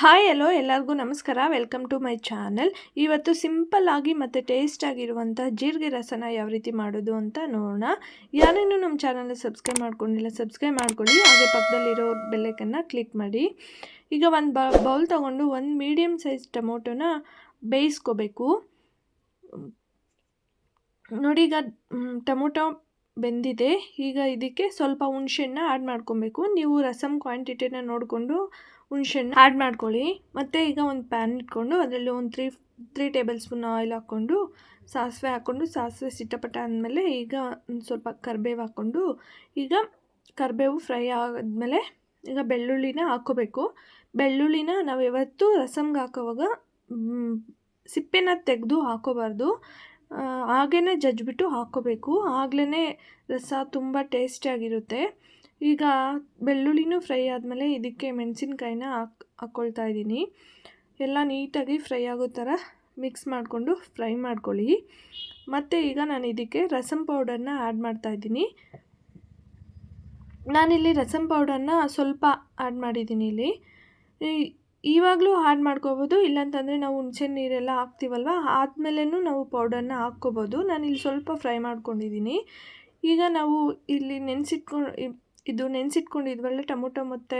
Hi ಎಲ್ಲೋ ಎಲ್ಲರಿಗೂ ನಮಸ್ಕಾರ. Welcome to my channel. ಇವತ್ತು ಸಿಂಪಲ್ ಆಗಿ ಮತ್ತು ಟೇಸ್ಟ್ ಆಗಿರುವಂಥ ಜೀರಿಗೆ ರಸನ ಯಾವ ರೀತಿ ಮಾಡೋದು ಅಂತ ನೋಡೋಣ. ಯಾರೇನು ನಮ್ಮ ಚಾನಲ್ ಸಬ್ಸ್ಕ್ರೈಬ್ ಮಾಡ್ಕೊಂಡಿಲ್ಲ, ಸಬ್ಸ್ಕ್ರೈಬ್ ಮಾಡ್ಕೊಳ್ಳಿ. ಹಾಗೆ ಪಕ್ಕದಲ್ಲಿರೋ ಬೆಲೆಕನ್ನು ಕ್ಲಿಕ್ ಮಾಡಿ. ಈಗ ಒಂದು ಬೌಲ್ ತೊಗೊಂಡು ಒಂದು ಮೀಡಿಯಮ್ ಸೈಜ್ ಟೊಮೊಟೊನ ಬೇಯಿಸ್ಕೋಬೇಕು. ನೋಡಿ, ಈಗ ಟೊಮೊಟೊ ಬೆಂದಿದೆ. ಈಗ ಇದಕ್ಕೆ ಸ್ವಲ್ಪ ಹುಣ್ಸೆಹಣ್ಣ ಆ್ಯಡ್ ಮಾಡ್ಕೊಬೇಕು. ನೀವು ರಸಮ್ ಕ್ವಾಂಟಿಟಿನ ನೋಡಿಕೊಂಡು ಹುಣ್ಸೆಹಣ್ಣು ಆ್ಯಡ್ ಮಾಡ್ಕೊಳ್ಳಿ. ಮತ್ತು ಈಗ ಒಂದು ಪ್ಯಾನ್ ಇಟ್ಕೊಂಡು ಅದರಲ್ಲಿ ಒಂದು three three table spoon oil ಹಾಕ್ಕೊಂಡು, ಸಾಸಿವೆ ಹಾಕ್ಕೊಂಡು, ಸಾಸಿವೆ ಸಿಟ್ಟಪಟ್ಟ ಆದಮೇಲೆ ಈಗ ಒಂದು ಸ್ವಲ್ಪ ಕರಿಬೇವು ಹಾಕ್ಕೊಂಡು, ಈಗ ಕರಿಬೇವು ಫ್ರೈ ಆದಮೇಲೆ ಈಗ ಬೆಳ್ಳುಳ್ಳಿನ ಹಾಕ್ಕೋಬೇಕು. ಬೆಳ್ಳುಳ್ಳಿನ ನಾವು ಯಾವತ್ತೂ ರಸಮ್ಗೆ ಹಾಕೋವಾಗ ಸಿಪ್ಪೆನ ತೆಗೆದು ಹಾಕೋಬಾರ್ದು ಹಾಗೇ ಜಜ್ಜಿಬಿಟ್ಟು ಹಾಕ್ಕೋಬೇಕು. ಆಗಲೇ ರಸ ತುಂಬ ಟೇಸ್ಟಿಯಾಗಿರುತ್ತೆ ಈಗ ಬೆಳ್ಳುಳ್ಳಿನೂ ಫ್ರೈ ಆದಮೇಲೆ ಇದಕ್ಕೆ ಮೆಣಸಿನ್ಕಾಯಿನ ಹಾಕ್ ಹಾಕ್ಕೊಳ್ತಾ ಇದ್ದೀನಿ. ಎಲ್ಲ ನೀಟಾಗಿ ಫ್ರೈ ಆಗೋ ಥರ ಮಿಕ್ಸ್ ಮಾಡಿಕೊಂಡು ಫ್ರೈ ಮಾಡ್ಕೊಳ್ಳಿ. ಮತ್ತು ಈಗ ನಾನು ಇದಕ್ಕೆ ರಸಮ್ ಪೌಡರ್ನ ಆ್ಯಡ್ ಮಾಡ್ತಾಯಿದ್ದೀನಿ ನಾನಿಲ್ಲಿ ರಸಮ್ ಪೌಡರ್ನ ಸ್ವಲ್ಪ ಆ್ಯಡ್ ಮಾಡಿದ್ದೀನಿ ಇಲ್ಲಿ. ಇವಾಗಲೂ ಆ್ಯಡ್ ಮಾಡ್ಕೋಬೋದು, ಇಲ್ಲಾಂತಂದರೆ ನಾವು ಹುಣಸೆ ನೀರೆಲ್ಲ ಹಾಕ್ತೀವಲ್ವ? ಆದಮೇಲೆನೂ ನಾವು ಪೌಡರ್ನ ಹಾಕ್ಕೋಬೋದು. ನಾನಿಲ್ಲಿ ಸ್ವಲ್ಪ ಫ್ರೈ ಮಾಡ್ಕೊಂಡಿದ್ದೀನಿ. ಈಗ ನಾವು ಇಲ್ಲಿ ನೆನೆಸಿಟ್ಕೊಂಡು ಇದು ನೆನೆಸಿಟ್ಕೊಂಡಿದ್ವಲ್ಲ ಟೊಮೊಟೊ ಮತ್ತು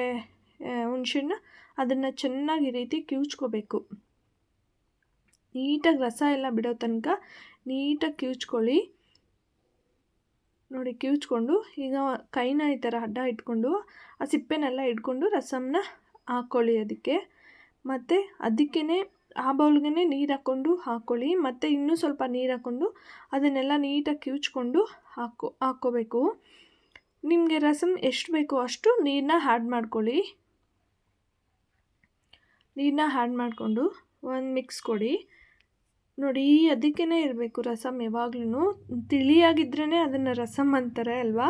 ಹುಣಸಿನ ಅದನ್ನು ಚೆನ್ನಾಗಿ ಈ ರೀತಿ ಕಿವುಚ್ಕೋಬೇಕು. ನೀಟಾಗಿ ರಸ ಎಲ್ಲ ಬಿಡೋ ತನಕ ನೀಟಾಗಿ ಕಿವುಚ್ಕೊಳ್ಳಿ. ನೋಡಿ, ಕಿವುಚ್ಕೊಂಡು ಈಗ ಕೈನ ಈ ಥರ ಅಡ್ಡ ಇಟ್ಕೊಂಡು, ಆ ಸಿಪ್ಪೆನೆಲ್ಲ ಇಟ್ಕೊಂಡು ರಸಮನ್ನ ಹಾಕ್ಕೊಳ್ಳಿ ಅದಕ್ಕೆ. ಮತ್ತು ಅದಕ್ಕೇ ಆ ಬೌಲ್ಗೆ ನೀರು ಹಾಕ್ಕೊಂಡು ಹಾಕ್ಕೊಳ್ಳಿ ಮತ್ತು ಇನ್ನೂ ಸ್ವಲ್ಪ ನೀರು ಹಾಕ್ಕೊಂಡು ಅದನ್ನೆಲ್ಲ ನೀಟಾಗಿ ಕಿವುಚ್ಕೊಂಡು ಹಾಕೋ, ಹಾಕ್ಕೋಬೇಕು. ನಿಮಗೆ ರಸಮ್ ಎಷ್ಟು ಬೇಕೋ ಅಷ್ಟು ನೀರನ್ನ ಹ್ಯಾಡ್ ಮಾಡ್ಕೊಳ್ಳಿ. ನೀರನ್ನ ಹ್ಯಾಡ್ ಮಾಡಿಕೊಂಡು ಒಂದು ಮಿಕ್ಸ್ ಕೊಡಿ. ನೋಡಿ ಅದಕ್ಕೇ ಇರಬೇಕು ರಸಮ್ ಯಾವಾಗ್ಲೂ ತಿಳಿಯಾಗಿದ್ರೇ ಅದನ್ನು ರಸಮ್ ಅಂತಾರೆ ಅಲ್ವಾ?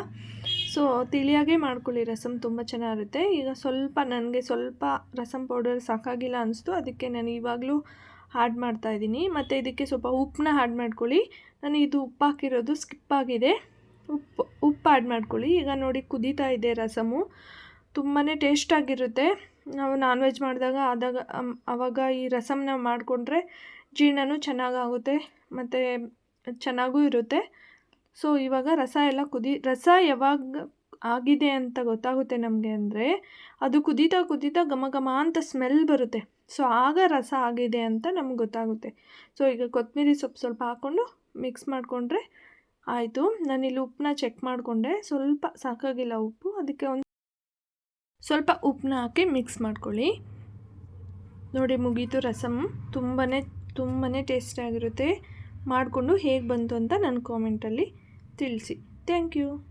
ಸೊ ತಿಳಿಯಾಗೇ ಮಾಡ್ಕೊಳ್ಳಿ ರಸಮ್ ತುಂಬ ಚೆನ್ನಾಗಿರುತ್ತೆ. ಈಗ ಸ್ವಲ್ಪ, ನನಗೆ ಸ್ವಲ್ಪ ರಸಮ್ ಪೌಡರ್ ಸಾಕಾಗಿಲ್ಲ ಅನಿಸ್ತು, ಅದಕ್ಕೆ ನಾನು ಇವಾಗಲೂ ಆ್ಯಡ್ ಮಾಡ್ತಾಯಿದ್ದೀನಿ ಮತ್ತು ಇದಕ್ಕೆ ಸ್ವಲ್ಪ ಉಪ್ಪನ್ನ ಆ್ಯಡ್ ಮಾಡ್ಕೊಳ್ಳಿ. ನಾನು ಇದು ಉಪ್ಪು ಹಾಕಿರೋದು ಸ್ಕಿಪ್ ಆಗಿದೆ. ಉಪ್ಪು ಉಪ್ಪು ಆ್ಯಡ್ ಮಾಡ್ಕೊಳ್ಳಿ. ಈಗ ನೋಡಿ ಕುದೀತಾ ಇದೆ ರಸಮು. ತುಂಬಾ ಟೇಸ್ಟಾಗಿರುತ್ತೆ ನಾವು ನಾನ್ ವೆಜ್ ಮಾಡಿದಾಗ ಆದಾಗ ಆವಾಗ ಈ ರಸಮ್ನ ಮಾಡಿಕೊಂಡ್ರೆ ಜೀರ್ಣನೂ ಚೆನ್ನಾಗಾಗುತ್ತೆ, ಮತ್ತು ಚೆನ್ನಾಗೂ ಇರುತ್ತೆ. ಸೊ ಇವಾಗ ರಸ ಎಲ್ಲ ಕುದಿ, ರಸ ಯಾವಾಗ ಆಗಿದೆ ಅಂತ ಗೊತ್ತಾಗುತ್ತೆ ನಮಗೆ ಅಂದರೆ, ಅದು ಕುದೀತಾ ಕುದೀತಾ ಘಮ ಘಮ ಅಂತ ಸ್ಮೆಲ್ ಬರುತ್ತೆ. ಸೊ ಆಗ ರಸ ಆಗಿದೆ ಅಂತ ನಮ್ಗೆ ಗೊತ್ತಾಗುತ್ತೆ. ಸೊ ಈಗ ಕೊತ್ತಂಬರಿ ಸೊಪ್ಪು ಸ್ವಲ್ಪ ಹಾಕ್ಕೊಂಡು ಮಿಕ್ಸ್ ಮಾಡಿಕೊಂಡ್ರೆ ಆಯಿತು. ನಾನಿಲ್ಲಿ ಉಪ್ಪನ್ನ ಚೆಕ್ ಮಾಡಿಕೊಂಡೆ. ಸ್ವಲ್ಪ ಸಾಕಾಗಿಲ್ಲ ಉಪ್ಪು. ಅದಕ್ಕೆ ಒಂದು ಸ್ವಲ್ಪ ಉಪ್ಪನ್ನ ಹಾಕಿ ಮಿಕ್ಸ್ ಮಾಡ್ಕೊಳ್ಳಿ. ನೋಡಿ ಮುಗೀತು ರಸಮ್ ತುಂಬಾ ತುಂಬಾ ಟೇಸ್ಟಿಯಾಗಿರುತ್ತೆ ಮಾಡಿಕೊಂಡು ಹೇಗೆ ಬಂತು ಅಂತ ನನ್ನ ಕಾಮೆಂಟಲ್ಲಿ ತಿಳಿಸಿ. Thank you